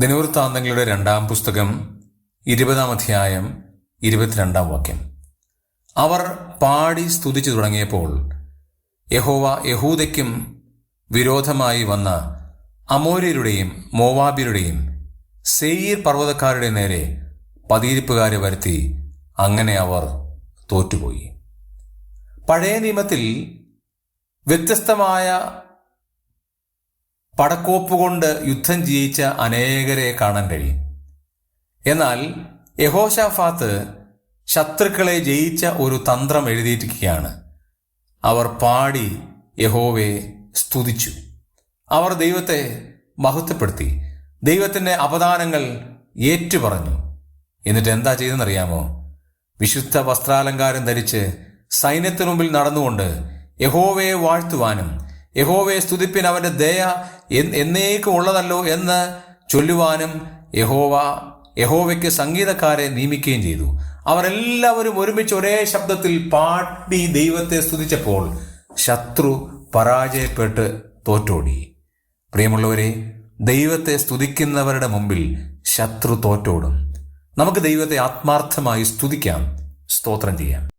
ദിനവൃത്താന്തങ്ങളുടെ രണ്ടാം പുസ്തകം ഇരുപതാം അധ്യായം ഇരുപത്തിരണ്ടാം വാക്യം. അവർ പാടി സ്തുതിച്ചു തുടങ്ങിയപ്പോൾ യഹോവ യഹൂദയ്ക്കും വിരോധമായി വന്ന അമോര്യരുടെയും മോവാബിയരുടെയും സെയ്യീർ പർവതക്കാരുടെ നേരെ പതിയിരിപ്പുകാരെ വരുത്തി അങ്ങനെ അവർ തോറ്റുപോയി. പഴയ നിയമത്തിൽ വ്യത്യസ്തമായ പടക്കോപ്പ് കൊണ്ട് യുദ്ധം ജയിച്ച അനേകരെ കാണാൻ കഴിയും. എന്നാൽ യഹോഷാഫാത്ത് ശത്രുക്കളെ ജയിച്ച ഒരു തന്ത്രം എഴുതിയിരിക്കുകയാണ്. അവർ പാടി യഹോവയെ സ്തുതിച്ചു. അവർ ദൈവത്തെ മഹത്വപ്പെടുത്തി. ദൈവത്തിന്റെ അപദാനങ്ങൾ ഏറ്റുപറഞ്ഞു. എന്നിട്ട് എന്താ ചെയ്തെന്നറിയാമോ വിശുദ്ധ വസ്ത്രാലങ്കാരം ധരിച്ച് സൈന്യത്തിനു മുമ്പിൽ നടന്നുകൊണ്ട് യഹോവയെ വാഴ്ത്തുവാനും യഹോവയെ സ്തുതിപ്പിൻ അവന്റെ ദയ എന്നേക്കും ഉള്ളതല്ലോ എന്ന് ചൊല്ലുവാനും യഹോവ യഹോവയ്ക്ക് സംഗീതക്കാരെ നിയമിക്കുകയും ചെയ്തു. അവരെല്ലാവരും ഒരുമിച്ച് ഒരേ ശബ്ദത്തിൽ പാടി ദൈവത്തെ സ്തുതിച്ചപ്പോൾ ശത്രു പരാജയപ്പെട്ട് തോറ്റോടി. പ്രിയമുള്ളവരെ ദൈവത്തെ സ്തുതിക്കുന്നവരുടെ മുമ്പിൽ ശത്രു തോറ്റോടും. നമുക്ക് ദൈവത്തെ ആത്മാർത്ഥമായി സ്തുതിക്കാം സ്തോത്രം ചെയ്യാം.